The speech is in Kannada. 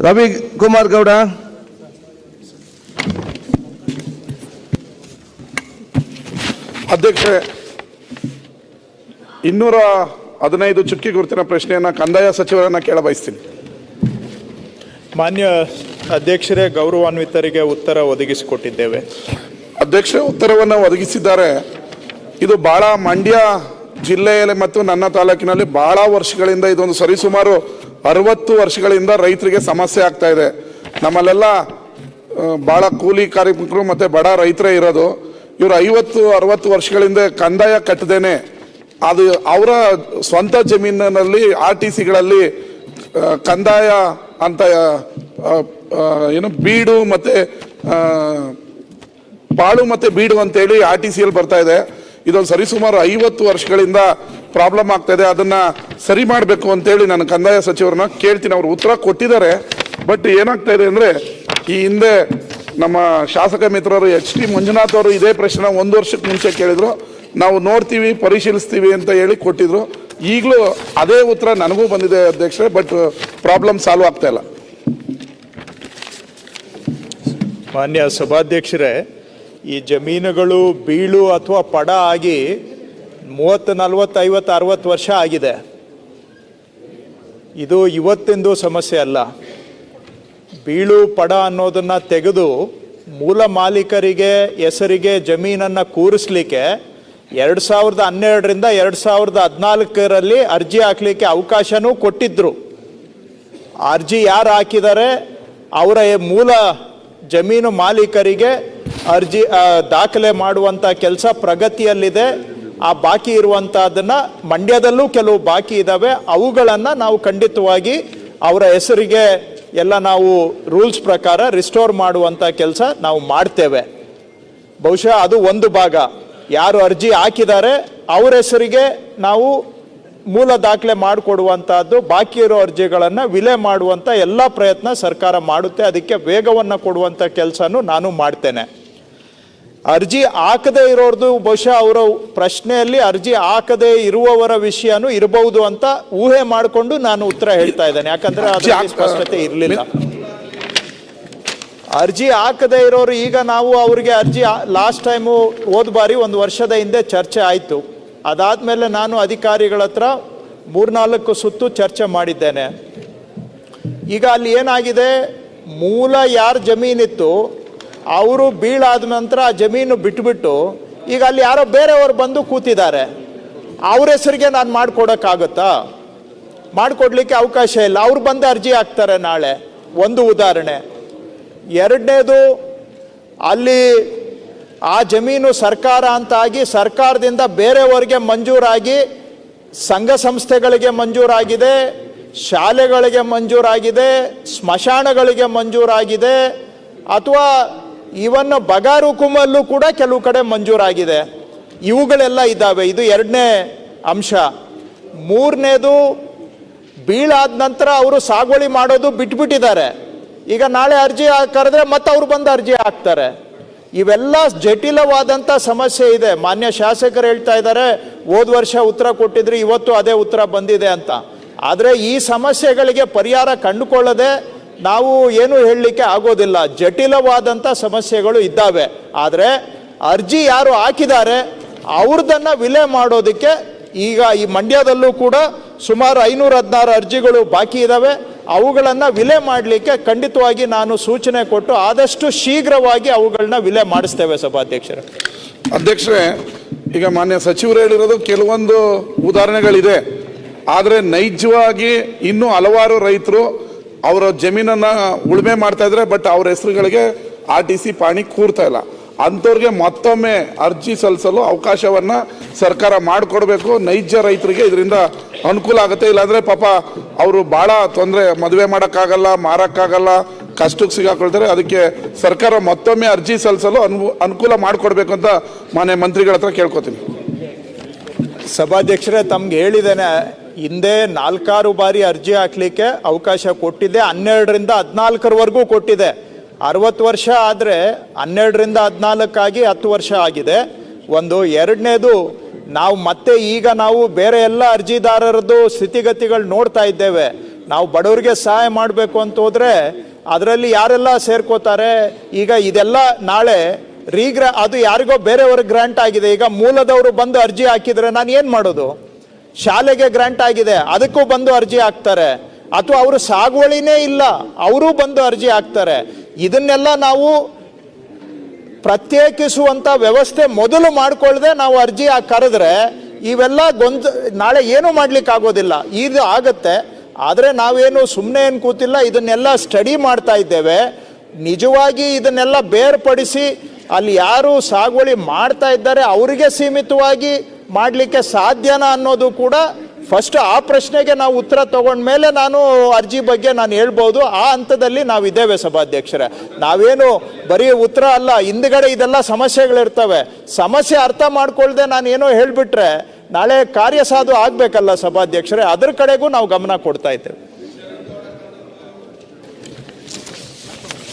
ರವಿ ಕುಮಾರ್ ಗೌಡ. ಅಧ್ಯಕ್ಷೆ ಇನ್ನೂರ ಹದಿನೈದು ಚುಕ್ಕಿ ಗುರುತಿನ ಪ್ರಶ್ನೆಯನ್ನ ಕಂದಾಯ ಸಚಿವರನ್ನ ಕೇಳ ಬಯಸ್ತೀನಿ. ಮಾನ್ಯ ಅಧ್ಯಕ್ಷರೇ ಗೌರವಾನ್ವಿತರಿಗೆ ಉತ್ತರ ಒದಗಿಸಿಕೊಟ್ಟಿದ್ದೇವೆ. ಅಧ್ಯಕ್ಷ ಉತ್ತರವನ್ನು ಒದಗಿಸಿದ್ದಾರೆ. ಇದು ಬಹಳ ಮಂಡ್ಯ ಜಿಲ್ಲೆಯಲ್ಲಿ ಮತ್ತು ನನ್ನ ತಾಲೂಕಿನಲ್ಲಿ ಬಹಳ ವರ್ಷಗಳಿಂದ ಇದೊಂದು ಸರಿಸುಮಾರು ಅರವತ್ತು ವರ್ಷಗಳಿಂದ ರೈತರಿಗೆ ಸಮಸ್ಯೆ ಆಗ್ತಾ ಇದೆ. ನಮ್ಮಲ್ಲೆಲ್ಲ ಭಾಳ ಕೂಲಿ ಕಾರ್ಮಿಕರು ಮತ್ತೆ ಬಡ ರೈತರೇ ಇರೋದು. ಇವರು ಐವತ್ತು, ಅರವತ್ತು ವರ್ಷಗಳಿಂದ ಕಂದಾಯ ಕಟ್ಟದೇನೆ ಅದು ಅವರ ಸ್ವಂತ ಜಮೀನಿನಲ್ಲಿ ಆರ್ ಟಿ ಸಿಗಳಲ್ಲಿ ಕಂದಾಯ ಅಂತ ಏನು ಬೀಡು ಮತ್ತೆ ಪಾಳು ಮತ್ತೆ ಬೀಡು ಅಂತೇಳಿ ಆರ್ ಟಿ ಸಿಯಲ್ಲಿ ಬರ್ತಾ ಇದೆ. ಇದೊಂದು ಸರಿಸುಮಾರು ಐವತ್ತು ವರ್ಷಗಳಿಂದ ಪ್ರಾಬ್ಲಮ್ ಆಗ್ತಾ ಇದೆ ಅದನ್ನ ಸರಿ ಮಾಡಬೇಕು ಅಂತೇಳಿ ನಾನು ಕಂದಾಯ ಸಚಿವರನ್ನ ಕೇಳ್ತೀನಿ. ಅವರು ಉತ್ತರ ಕೊಟ್ಟಿದ್ದಾರೆ. ಬಟ್ ಏನಾಗ್ತಾ ಇದೆ ಅಂದ್ರೆ, ಈ ಹಿಂದೆ ನಮ್ಮ ಶಾಸಕ ಮಿತ್ರರು ಎಚ್ ಟಿ ಮಂಜುನಾಥ್ ಅವರು ಇದೇ ಪ್ರಶ್ನೆ ಒಂದು ವರ್ಷಕ್ಕೆ ಮುಂಚೆ ಕೇಳಿದ್ರು. ನಾವು ನೋಡ್ತೀವಿ, ಪರಿಶೀಲಿಸ್ತೀವಿ ಅಂತ ಹೇಳಿ ಕೊಟ್ಟಿದ್ರು. ಈಗಲೂ ಅದೇ ಉತ್ತರ ನನಗೂ ಬಂದಿದೆ ಅಧ್ಯಕ್ಷರೇ, ಬಟ್ ಪ್ರಾಬ್ಲಮ್ ಸಾಲ್ವ್ ಆಗ್ತಾ ಇಲ್ಲ. ಮಾನ್ಯ ಸಭಾಧ್ಯಕ್ಷರೇ ಈ ಜಮೀನುಗಳು ಬೀಳು ಅಥವಾ ಪಡ ಆಗಿ ಮೂವತ್ತು, ನಲವತ್ತು, ಐವತ್ತು, ಅರವತ್ತು ವರ್ಷ ಆಗಿದೆ. ಇದು ಇವತ್ತಿಂದು ಸಮಸ್ಯೆ ಅಲ್ಲ. ಬೀಳು, ಪಡ ಅನ್ನೋದನ್ನ ತೆಗೆದು ಮೂಲ ಮಾಲೀಕರಿಗೆ, ಹೆಸರಿಗೆ ಜಮೀನನ್ನು ಕೂರಿಸ್ಲಿಕ್ಕೆ ಎರಡು ಸಾವಿರದ ಹನ್ನೆರಡರಿಂದ ಎರಡು ಸಾವಿರದ ಹದಿನಾಲ್ಕರಲ್ಲಿ ಅರ್ಜಿ ಹಾಕ್ಲಿಕ್ಕೆ ಅವಕಾಶನೂ ಕೊಟ್ಟಿದ್ರು. ಅರ್ಜಿ ಯಾರು ಹಾಕಿದ್ದಾರೆ? ಅವರ ಮೂಲ ಜಮೀನು ಮಾಲೀಕರಿಗೆ ಅರ್ಜಿ ದಾಖಲೆ ಮಾಡುವಂಥ ಕೆಲಸ ಪ್ರಗತಿಯಲ್ಲಿದೆ. ಆ ಬಾಕಿ ಇರುವಂಥದ್ದನ್ನು ಮಂಡ್ಯದಲ್ಲೂ ಕೆಲವು ಬಾಕಿ ಇದ್ದಾವೆ ಅವುಗಳನ್ನು ನಾವು ಖಂಡಿತವಾಗಿ ಅವರ ಹೆಸರಿಗೆ ಎಲ್ಲ ನಾವು ರೂಲ್ಸ್ ಪ್ರಕಾರ ರಿಸ್ಟೋರ್ ಮಾಡುವಂಥ ಕೆಲಸ ನಾವು ಮಾಡ್ತೇವೆ. ಬಹುಶಃ ಅದು ಒಂದು ಭಾಗ. ಯಾರು ಅರ್ಜಿ ಹಾಕಿದ್ದಾರೆ, ಅವ್ರ ಹೆಸರಿಗೆ ನಾವು ಮೂಲ ದಾಖಲೆ ಮಾಡಿಕೊಡುವಂಥದ್ದು ಬಾಕಿ ಇರೋ ಅರ್ಜಿಗಳನ್ನು ವಿಲೆ ಮಾಡುವಂಥ ಎಲ್ಲ ಪ್ರಯತ್ನ ಸರ್ಕಾರ ಮಾಡುತ್ತೆ. ಅದಕ್ಕೆ ವೇಗವನ್ನು ಕೊಡುವಂಥ ಕೆಲಸನೂ ನಾನು ಮಾಡ್ತೇನೆ. ಅರ್ಜಿ ಹಾಕದೇ ಇರೋರ್ದು ಬಹುಶಃ ಅವರ ಪ್ರಶ್ನೆಯಲ್ಲಿ ಅರ್ಜಿ ಹಾಕದೇ ಇರುವವರ ವಿಷಯನೂ ಇರಬಹುದು ಅಂತ ಊಹೆ ಮಾಡಿಕೊಂಡು ನಾನು ಉತ್ತರ ಹೇಳ್ತಾ ಇದ್ದೇನೆ. ಯಾಕಂದ್ರೆ ಸ್ಪಷ್ಟತೆ ಇರಲಿಲ್ಲ. ಅರ್ಜಿ ಹಾಕದೇ ಇರೋರು ಈಗ ನಾವು ಅವ್ರಿಗೆ ಅರ್ಜಿ ಲಾಸ್ಟ್ ಟೈಮು ಹೋದ ಬಾರಿ ಒಂದು ವರ್ಷದ ಹಿಂದೆ ಚರ್ಚೆ ಆಯಿತು. ಅದಾದಮೇಲೆ ನಾನು ಅಧಿಕಾರಿಗಳ ಹತ್ರ ಮೂರ್ನಾಲ್ಕು ಸುತ್ತು ಚರ್ಚೆ ಮಾಡಿದ್ದೇನೆ. ಈಗ ಅಲ್ಲಿ ಏನಾಗಿದೆ? ಮೂಲ ಯಾರ ಜಮೀನಿತ್ತು? ಅವರು ಬೀಳಾದ ನಂತರ ಆ ಜಮೀನು ಬಿಟ್ಬಿಟ್ಟು ಈಗ ಅಲ್ಲಿ ಯಾರೋ ಬೇರೆಯವರು ಬಂದು ಕೂತಿದ್ದಾರೆ. ಅವ್ರ ಹೆಸರಿಗೆ ನಾನು ಮಾಡಿಕೊಡೋಕ್ಕಾಗುತ್ತಾ? ಮಾಡಿಕೊಡ್ಲಿಕ್ಕೆ ಅವಕಾಶ ಇಲ್ಲ. ಅವ್ರು ಬಂದು ಅರ್ಜಿ ಹಾಕ್ತಾರೆ ನಾಳೆ. ಒಂದು ಉದಾಹರಣೆ. ಎರಡನೇದು, ಅಲ್ಲಿ ಆ ಜಮೀನು ಸರ್ಕಾರ ಅಂತ ಆಗಿ ಸರ್ಕಾರದಿಂದ ಬೇರೆಯವರಿಗೆ ಮಂಜೂರಾಗಿ, ಸಂಘ ಸಂಸ್ಥೆಗಳಿಗೆ ಮಂಜೂರಾಗಿದೆ, ಶಾಲೆಗಳಿಗೆ ಮಂಜೂರಾಗಿದೆ, ಸ್ಮಶಾನಗಳಿಗೆ ಮಂಜೂರಾಗಿದೆ, ಅಥವಾ ಇವನ್ ಬಗಾರು ಹುಕುಮಲ್ಲೂ ಕೂಡ ಕೆಲವು ಕಡೆ ಮಂಜೂರಾಗಿದೆ. ಇವುಗಳೆಲ್ಲ ಇದ್ದಾವೆ. ಇದು ಎರಡನೇ ಅಂಶ. ಮೂರನೇದು ಬೀಳಾದ ನಂತರ ಅವರು ಸಾಗುವಳಿ ಮಾಡೋದು ಬಿಟ್ಬಿಟ್ಟಿದ್ದಾರೆ. ಈಗ ನಾಳೆ ಅರ್ಜಿ ಕರೆದ್ರೆ ಮತ್ತೆ ಅವ್ರು ಬಂದು ಅರ್ಜಿ ಹಾಕ್ತಾರೆ. ಇವೆಲ್ಲ ಜಟಿಲವಾದಂಥ ಸಮಸ್ಯೆ ಇದೆ. ಮಾನ್ಯ ಶಾಸಕರು ಹೇಳ್ತಾ ಇದ್ದಾರೆ, ಹೋದ ವರ್ಷ ಉತ್ತರ ಕೊಟ್ಟಿದ್ರು, ಇವತ್ತು ಅದೇ ಉತ್ತರ ಬಂದಿದೆ ಅಂತ. ಆದರೆ ಈ ಸಮಸ್ಯೆಗಳಿಗೆ ಪರಿಹಾರ ಕಂಡುಕೊಳ್ಳದೆ ನಾವು ಏನು ಹೇಳಲಿಕ್ಕೆ ಆಗೋದಿಲ್ಲ. ಜಟಿಲವಾದಂಥ ಸಮಸ್ಯೆಗಳು ಇದ್ದಾವೆ. ಆದರೆ ಅರ್ಜಿ ಯಾರು ಹಾಕಿದ್ದಾರೆ ಅವ್ರದ್ದನ್ನು ವಿಲೆ ಮಾಡೋದಕ್ಕೆ ಈಗ ಈ ಮಂಡ್ಯದಲ್ಲೂ ಕೂಡ ಸುಮಾರು ಐನೂರ ಹದಿನಾರು ಅರ್ಜಿಗಳು ಬಾಕಿ ಇದ್ದಾವೆ ಅವುಗಳನ್ನು ವಿಲೆ ಮಾಡಲಿಕ್ಕೆ ಖಂಡಿತವಾಗಿ ನಾನು ಸೂಚನೆ ಕೊಟ್ಟು ಆದಷ್ಟು ಶೀಘ್ರವಾಗಿ ಅವುಗಳನ್ನ ವಿಲೆ ಮಾಡಿಸ್ತೇವೆ ಸಭಾಧ್ಯಕ್ಷರು. ಅಧ್ಯಕ್ಷರೇ, ಈಗ ಮಾನ್ಯ ಸಚಿವರು ಹೇಳಿರೋದು ಕೆಲವೊಂದು ಉದಾಹರಣೆಗಳಿದೆ. ಆದರೆ ನೈಜವಾಗಿ ಇನ್ನೂ ಹಲವಾರು ರೈತರು ಅವರ ಜಮೀನನ್ನ ಉಳುಮೆ ಮಾಡ್ತಾ ಇದ್ರೆ ಬಟ್ ಅವ್ರ ಹೆಸರುಗಳಿಗೆ ಆರ್ ಟಿ ಸಿ ಪಾಣಿ ಕೂರ್ತಾ ಇಲ್ಲ. ಅಂಥವ್ರಿಗೆ ಮತ್ತೊಮ್ಮೆ ಅರ್ಜಿ ಸಲ್ಲಿಸಲು ಅವಕಾಶವನ್ನ ಸರ್ಕಾರ ಮಾಡಿಕೊಡ್ಬೇಕು. ನೈಜ ರೈತರಿಗೆ ಇದರಿಂದ ಅನುಕೂಲ ಆಗುತ್ತೆ. ಇಲ್ಲಾಂದ್ರೆ ಪಾಪ ಅವರು ಬಹಳ ತೊಂದರೆ, ಮದುವೆ ಮಾಡೋಕ್ಕಾಗಲ್ಲ, ಮಾರಕ್ಕಾಗಲ್ಲ ಕಷ್ಟಕ್ಕೆ ಸಿಗಾಕೊಳ್ತಾರೆ. ಅದಕ್ಕೆ ಸರ್ಕಾರ ಮತ್ತೊಮ್ಮೆ ಅರ್ಜಿ ಸಲ್ಲಿಸಲು ಅನು, ಅನುಕೂಲ ಮಾಡಿಕೊಡ್ಬೇಕು ಅಂತ ಮಾನ್ಯ ಮಂತ್ರಿಗಳ ಹತ್ರ ಕೇಳ್ಕೊತೀನಿ. ಸಭಾಧ್ಯಕ್ಷರೇ, ತಮ್ಗೆ ಹೇಳಿದ್ದೇನೆ ಹಿಂದೆ ನಾಲ್ಕಾರು ಬಾರಿ ಅರ್ಜಿ ಹಾಕಲಿಕ್ಕೆ ಅವಕಾಶ ಕೊಟ್ಟಿದೆ, ಹನ್ನೆರಡರಿಂದ ಹದಿನಾಲ್ಕರವರೆಗೂ ಕೊಟ್ಟಿದೆ. ಅರವತ್ತು ವರ್ಷ ಆದರೆ ಹನ್ನೆರಡರಿಂದ ಹದಿನಾಲ್ಕಾಗಿ ಹತ್ತು ವರ್ಷ ಆಗಿದೆ. ಒಂದು ಎರಡನೇದು, ನಾವು ಮತ್ತೆ ಈಗ ನಾವು ಬೇರೆ ಎಲ್ಲ ಅರ್ಜಿದಾರರದ್ದು ಸ್ಥಿತಿಗತಿಗಳು ನೋಡ್ತಾ ಇದ್ದೇವೆ. ನಾವು ಬಡವರಿಗೆ ಸಹಾಯ ಮಾಡಬೇಕು ಅಂತ ಹೋದರೆ ಅದರಲ್ಲಿ ಯಾರೆಲ್ಲ ಸೇರ್ಕೋತಾರೆ? ಈಗ ಇದೆಲ್ಲ ನಾಳೆ ರೀಗ್ರ, ಅದು ಯಾರಿಗೋ ಬೇರೆಯವ್ರಿಗೆ ಗ್ರ್ಯಾಂಟ್ ಆಗಿದೆ. ಈಗ ಮೂಲದವರು ಬಂದು ಅರ್ಜಿ ಹಾಕಿದರೆ ನಾನು ಏನು ಮಾಡೋದು? ಶಾಲೆಗೆ ಗ್ರಾಂಟ್ ಆಗಿದೆ, ಅದಕ್ಕೂ ಬಂದು ಅರ್ಜಿ ಹಾಕ್ತಾರೆ. ಅಥವಾ ಅವರು ಸಾಗುವಳಿನೇ ಇಲ್ಲ, ಅವರೂ ಬಂದು ಅರ್ಜಿ ಹಾಕ್ತಾರೆ. ಇದನ್ನೆಲ್ಲ ನಾವು ಪ್ರತ್ಯೇಕಿಸುವಂಥ ವ್ಯವಸ್ಥೆ ಮೊದಲು ಮಾಡಿಕೊಳ್ಳದೆ ನಾವು ಅರ್ಜಿ ಕರೆದ್ರೆ ಇವೆಲ್ಲ ಗೊಂದ, ನಾಳೆ ಏನು ಮಾಡ್ಲಿಕ್ಕೆ ಆಗೋದಿಲ್ಲ. ಇದು ಆಗತ್ತೆ. ಆದರೆ ನಾವೇನು ಸುಮ್ಮನೆ ಏನು ಕೂತಿಲ್ಲ, ಇದನ್ನೆಲ್ಲ ಸ್ಟಡಿ ಮಾಡ್ತಾ ಇದ್ದೇವೆ. ನಿಜವಾಗಿ ಇದನ್ನೆಲ್ಲ ಬೇರ್ಪಡಿಸಿ ಅಲ್ಲಿ ಯಾರು ಸಾಗುವಳಿ ಮಾಡ್ತಾ ಇದ್ದಾರೆ, ಅವರಿಗೆ ಸೀಮಿತವಾಗಿ ಮಾಡಲಿಕ್ಕೆ ಸಾಧ್ಯನಾ ಅನ್ನೋದು ಕೂಡ ಫಸ್ಟ್ ಆ ಪ್ರಶ್ನೆಗೆ ನಾವು ಉತ್ತರ ತಗೊಂಡ್ಮೇಲೆ ನಾನು ಅರ್ಜಿ ಬಗ್ಗೆ ನಾನು ಹೇಳ್ಬೋದು. ಆ ಹಂತದಲ್ಲಿ ನಾವು ಇದ್ದೇವೆ ಸಭಾಧ್ಯಕ್ಷರೇ. ನಾವೇನು ಬರೀ ಉತ್ತರ ಅಲ್ಲ, ಹಿಂದ್ಗಡೆ ಇದೆಲ್ಲ ಸಮಸ್ಯೆಗಳಿರ್ತವೆ. ಸಮಸ್ಯೆ ಅರ್ಥ ಮಾಡ್ಕೊಳ್ದೆ ನಾನು ಏನೋ ಹೇಳಿಬಿಟ್ರೆ ನಾಳೆ ಕಾರ್ಯಸಾಧು ಆಗಬೇಕಲ್ಲ ಸಭಾಧ್ಯಕ್ಷರೇ. ಅದ್ರ ಕಡೆಗೂ ನಾವು ಗಮನ ಕೊಡ್ತಾ ಇದ್ದೇವೆ.